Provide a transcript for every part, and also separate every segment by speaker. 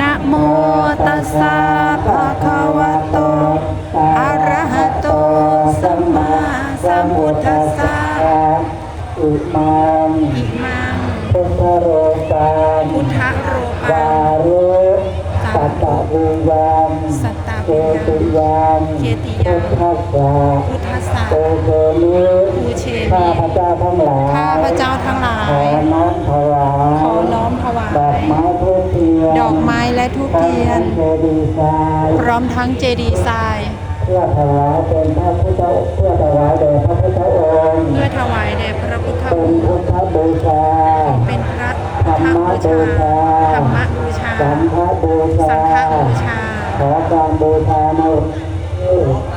Speaker 1: นะโมตัสสะภะคะวะโต อะระหะโต สัมมาสัมพุทธัสสะ
Speaker 2: อิมัง
Speaker 1: อิมัง
Speaker 2: พุทธโรกาน
Speaker 1: พุทธโร
Speaker 2: วา
Speaker 1: ปัง
Speaker 2: รุสัตตะวิยัง
Speaker 1: สัตตะ
Speaker 2: เก
Speaker 1: วิ
Speaker 2: ติ
Speaker 1: ยัง
Speaker 2: ยัง
Speaker 1: เกติยัง
Speaker 2: พุทธัสสะ
Speaker 1: พุทธัสสะ
Speaker 2: โตเกมิ
Speaker 1: ภูเชมิ
Speaker 2: ข้าพเจ้าทั้งหลาย
Speaker 1: ข้าพเจ้าทั้งหลา
Speaker 2: ขอยน้อมถวาย ทู
Speaker 1: ปเทียน
Speaker 2: ทั้งเจดีย์ทราย
Speaker 1: พร้อมทั้งเจดีย์ทราย
Speaker 2: เพื่อถวายเป็นพระพุทธเพื่อถวายแด่พระพุทธองค์
Speaker 1: เพื่อถวายแด่พระพุทธ
Speaker 2: เป็
Speaker 1: อนงค์
Speaker 2: พุทธบูชา
Speaker 1: เป็นพระ
Speaker 2: ธรร
Speaker 1: พุทธ
Speaker 2: ม
Speaker 1: บู
Speaker 2: บู
Speaker 1: ชา
Speaker 2: ชา
Speaker 1: ธรรมบูชา
Speaker 2: สังฆบูชา
Speaker 1: สังฆบูชา
Speaker 2: ขอการบูชาใน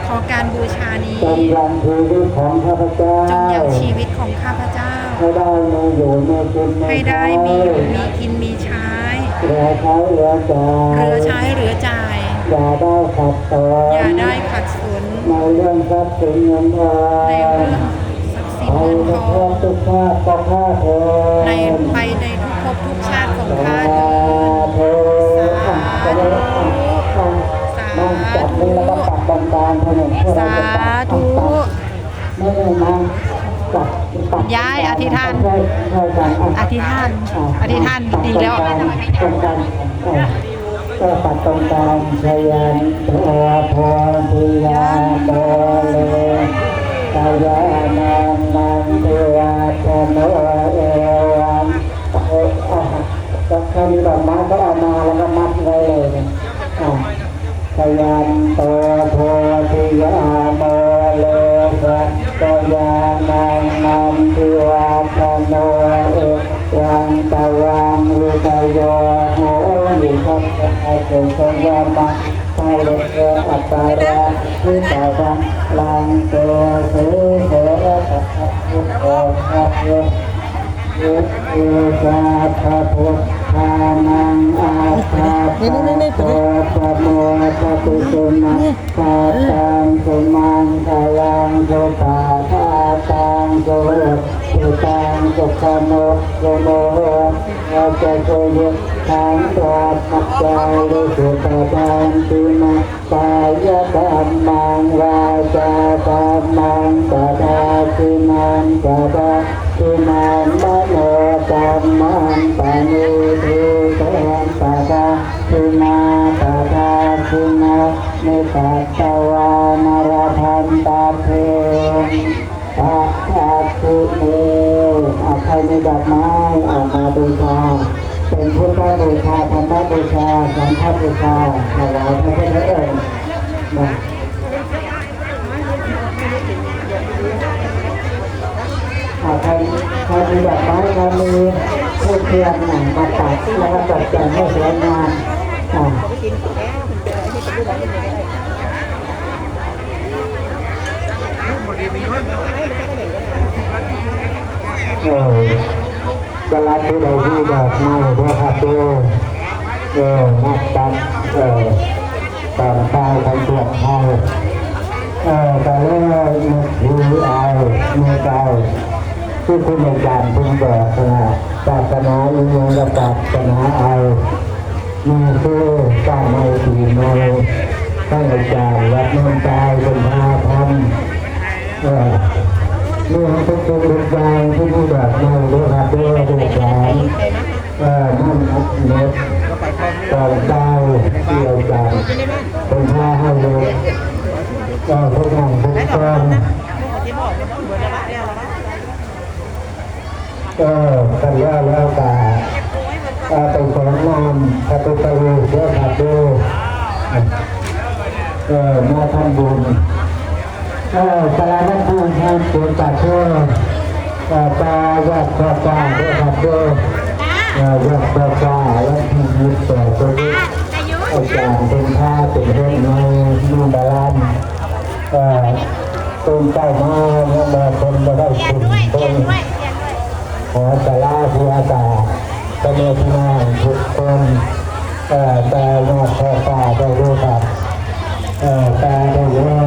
Speaker 1: ขอการบูชานี้
Speaker 2: จงยังชีวิตของข้าพเจ้า
Speaker 1: จงยังชีวิตของข้าพเจ้า
Speaker 2: ให้ได้มีอยู่มีกินมี
Speaker 1: ให้ได้มีอยู่มีกินมีใช้
Speaker 2: เหลือใช้เหลือจ่าย
Speaker 1: เหลือใช้เหลือจ่าย
Speaker 2: อย่าได้ขัดต่อ
Speaker 1: อย่าได้ขัดสน
Speaker 2: ในเรื่องทรัพย์สินเงินทอง
Speaker 1: ในเรื่องทรัพย์สิน
Speaker 2: ไป
Speaker 1: เงินท
Speaker 2: ทุก
Speaker 1: อง
Speaker 2: ทุกชาติก็ข้าเธอ
Speaker 1: ในไปในทุกภพทุกชาติของข้าเถิ
Speaker 2: เธอจะได้นั่งจับมือแล้วก็ปัดตรงกลางเท่านั้น
Speaker 1: สาธุ ย้ายอธิษฐาน อธิษฐาน อธิษฐานดีแล้ว
Speaker 2: ตรงกลางก็ปัดตรงกลางชยันตัวพรพิยาโตเลกายานันนันเทวาชโนเอวังเออก็แค่นี้ดอกไม้ก็ ตะเจสยามาไทยเลเออัตตาราวิตาวังลังเตเสเสะตะพุทโธสัพเพยุทธิสาพพุทธานังอาคาตาโตปะโมปะตุสุนัขตาตังสุมังคลังสุตาตาตังสุสุ ตตังสุขโมโยโมโหอาจจะสุยุทังตัวปัจจัยวิสุตตังตินะกายกรรมังวาจากรรมังปะทาตินังปะทา ปะทาติเมอาใครมีดอกไม้ออกมาบูชาเป็นพุทธบูชาธรรมบูชาสังฆบูชาถวายพระพุทธองค์นะอาใครใครมีดอกไม้ใครมีผู้เทียนหนังมาตัดแล้วก็ตกแต่งให้สวยงามอ่า เออกำลังที่เราดูดอกไม้ด้วยครับดูเออนักตัดเออตอนเช้าทำตัวไทยเออแต่เรื่องมือถือเอามือเก่าที่คุณอาจารย์คุณบอกนะศาสนาอยู่ในระดับศาสนาเอามีคือการเอาสีโนท่านอาจารย์วัดนนตายเป็นพาทำเออเมื่อทุกทุกทุกอย่างที่ผู้แบบมาด้วยครับด้วยดูแลเออนั่นอัดเน็ตก่อนดาวที่อาจาย์เป็นพาให้เลยก็ทุกอย่างทุกตอนก็กันว่าแล้วกาตาตรงของนามพระตุตรูเพื่อขัดดูเออมาทำบุญ เออสารนักบุญทำบุญตัดเชื่อตาตาวัดตาตาเพื่อขัดดูเออวัดตาตาแล้วที่ยึดต่อตัวนี้อาจารย์เป็นผ้าเป็นเรื่องน้อยนุ่งบาลานเออต้นเจ้ามาแล้วมาคนมาได้คุณต้นขอสาราพิอาตาตะเมตนาทุกคนเอ่อแต่ว่าขอป่าได้รู้ครับเอ่อแต่ได้รู้